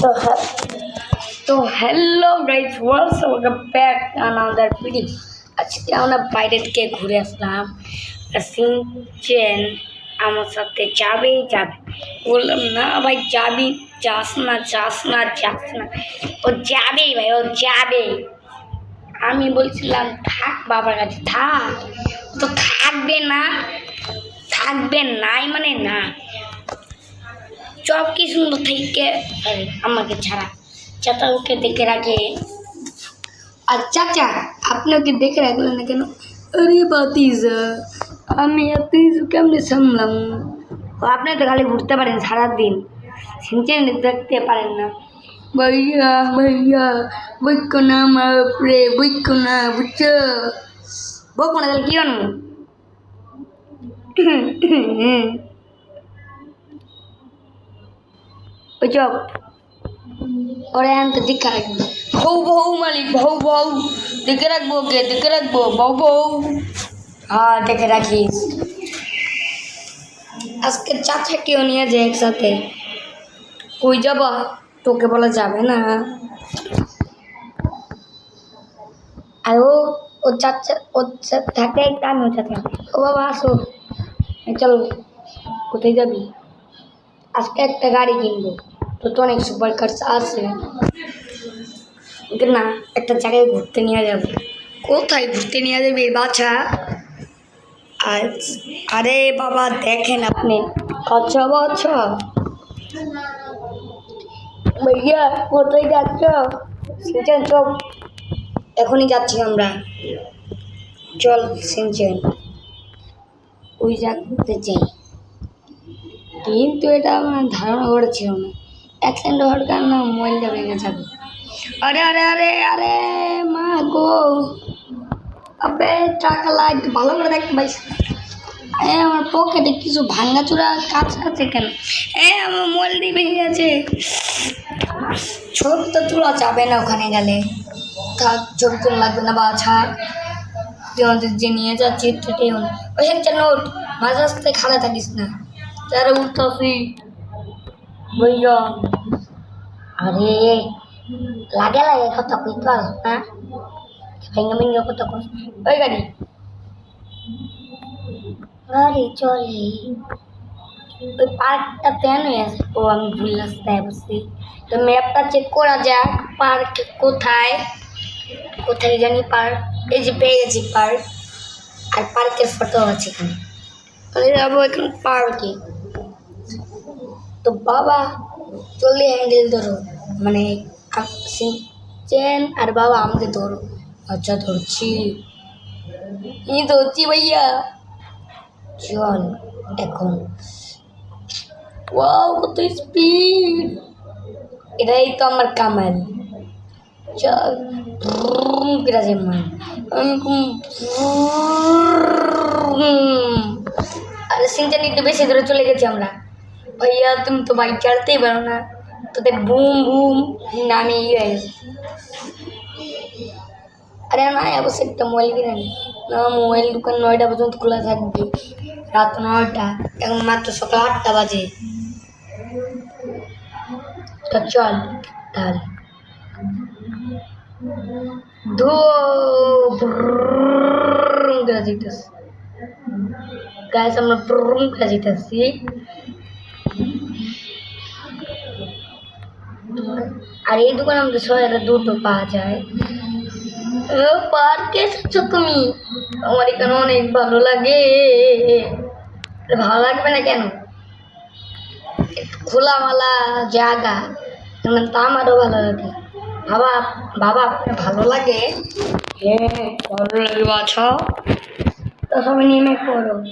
তো হ্যাঁ তো hello guys welcome back another video আজকে আমরা বাইরে থেকে ঘুরে আসলাম। সিনচেন আমার সাথে যাবেই যাবে। বললাম, না ভাই, যাবি, যাস না যাস না যাস না। ও যাবেই ভাই, ও যাবে। আমি বলছিলাম, থাক বাবার কাছে, থাক। তো থাকবে না, থাকবে নাই মানে না। সব কি সুন্দর থেকে আরে, আমাকে ছাড়া চাচা ওকে দেখে রাখে আর চাচা আপনি ওকে দেখে রাখলেন না কেন আরে বাতিজা আমি এত কিছু কেমনি সামলাম ও আপনি তো খালি ঘুরতে পারেন সারাদিন সিনচেন দেখতে পারেন না ভাইয়া ভাইয়া বৈক্য না আমার উপরে বৈক্য না বুঝছ বকো না তাহলে কি আনব ওই চপ ওরে আনতে দেখে রাখব বউ বউ মালিক বউ বউ দেখে রাখব ওকে দেখে রাখব বউ বউ হ্যাঁ দেখে রাখিস আজকে চাচাকেও নিয়ে যায় একসাথে কই যাব তোকে বলা যাবে না আর ও ও চাচা ওর সাথে থাকে একটা আমি ওর সাথে থাকি। ও বাবা আসো এই চলো কোথায় যাবি আজকে একটা গাড়ি কিনবো তো তো অনেক সুপার কার্স আছে না একটা জায়গায় ঘুরতে নিয়ে যাব। কোথায় ঘুরতে নিয়ে যাবে বাছা? আজ আরে বাবা, দেখেন আপনি। আচ্ছা বাচ্চা ভাইয়া, কোথায় যাচ্ছ? সিনচেন, চল। এখনই যাচ্ছি আমরা। চল, সিনচেন। ওই জায়গাতে যাই। কিন্তু এটা আমার ধারণা করে ছিল না। অ্যাক্সিডেন্ট হওয়ার কারণে মোবাইলটা ভেঙে যাবে। আরে আরে আরে আরে, মা গো। আবে, টাকা লাইট ভালো করে দেখতে পাইছি এ, আমার পকেটে কিছু ভাঙ্গাচুরা কাজ আছে কেন? এ, আমার মোবাইল দিয়ে ভেঙে গেছে। ছবি তো তোলা যাবে না ওখানে গেলে। থাক ছবি তোলা লাগবে না তুই আমাদের যে নিয়ে যাচ্ছি হলো ওই একটা নোট মাঝে রাস্তায় খাড়া থাকিস না। তারা উঠতেছি বুঝলো আরে, লাগে লাগে, কত কইতে পারস না ভেঙে ভেঙে কত কস ওই গাড়ি। গাড়ি চলে। ওই পার্কটা কেন আছে। ও, আমি ভুল রাস্তায় বসছি। তো ম্যাপটা চেক করা যাক, পার্ক কোথায়? কোথায় জানি পার্ক। এই যে পেয়ে পার্ক। আর পার্কের ফটো আছে এখানে। যাব এখন পার্কে। তো বাবা চলে হ্যান্ডেল ধরো মানে চেন আর বাবা আমাকে ধরো আচ্ছা ধরছি এই ধরছি ভাইয়া চল এখন ওয়াও কত স্পিড এটাই তো আমার কামাল চল কেটা যে মান আমি খুব আরে সিনচান একটু বেশি দূরে চলে গেছি আমরা ভাইয়া তুমি তো বাইক চালাতেই পারো না তোদের বুম বুম নামে ইয়ে আরে না অবশ্যই একটা মোবাইল কিনে না মোবাইল দোকান নয়টা পর্যন্ত খোলা থাকবে রাত নয়টা এখন মাত্র সকাল আটটা বাজে চল তাহলে ধো করে যেতেছি গাছ আমরা ব্রুম করে যেতেছি আর এই দোকানে আমাদের শহরে দুটো পাওয়া যায়। ও পার্কে এসেছ তুমি? আমার এখানে অনেক ভালো লাগে। ভালো লাগবে না কেন? খোলামালা জায়গা মানে তা আমারও ভালো লাগে। বাবা বাবা আপনার ভালো লাগে? হ্যাঁ ভালো লাগে বাছা। তো সবাই নেমে পড়ো।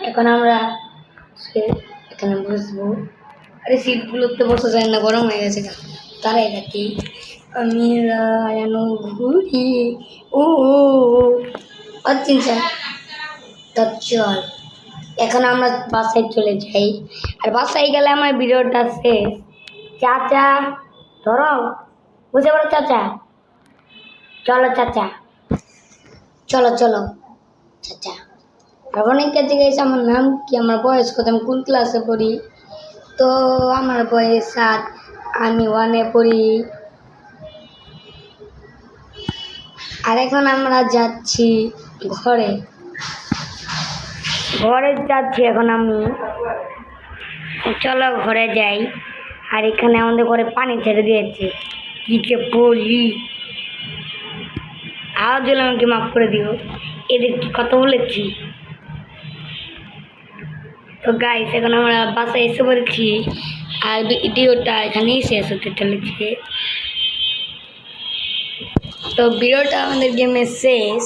এখন আমরা সে- এখানে বসবো। আরে সিটগুলোতে বসে যায় না, গরম হয়ে গেছে তারাই থাকি আমি রায়ানো ঘুরি। ও অচিন স্যার, তা চল। এখন আমরা বাসায় চলে যাই। আর বাসায় গেলে আমার ভিডিওটা শেষ। চাচা, ধরো। বুঝে পড়ো চাচা? চলো চাচা। চলো চলো। চাচা। অনেক কাছে গেছে আমার নাম কি আমার বয়স কত, আমি কোন ক্লাসে পড়ি? তো আমার বয়স সাত, আমি ওয়ানে পড়ি। আর এখন আমরা যাচ্ছি ঘরে। ঘরে যাচ্ছি এখন আমি। চলো ঘরে যাই। আর এখানে আমাদের ঘরে পানি ছেড়ে দিয়েছে। কি যে বলি। আওয়াজ হলে আমাকে মাফ করে দিও। এদের কি কথা বলেছি? তো গাইস এখন আমরা বাসায় এসে পড়েছি আর ভিডিওটা এখানেই শেষ হতে চলেছে। তো ভিডিওটা আমাদের গেমে শেষ।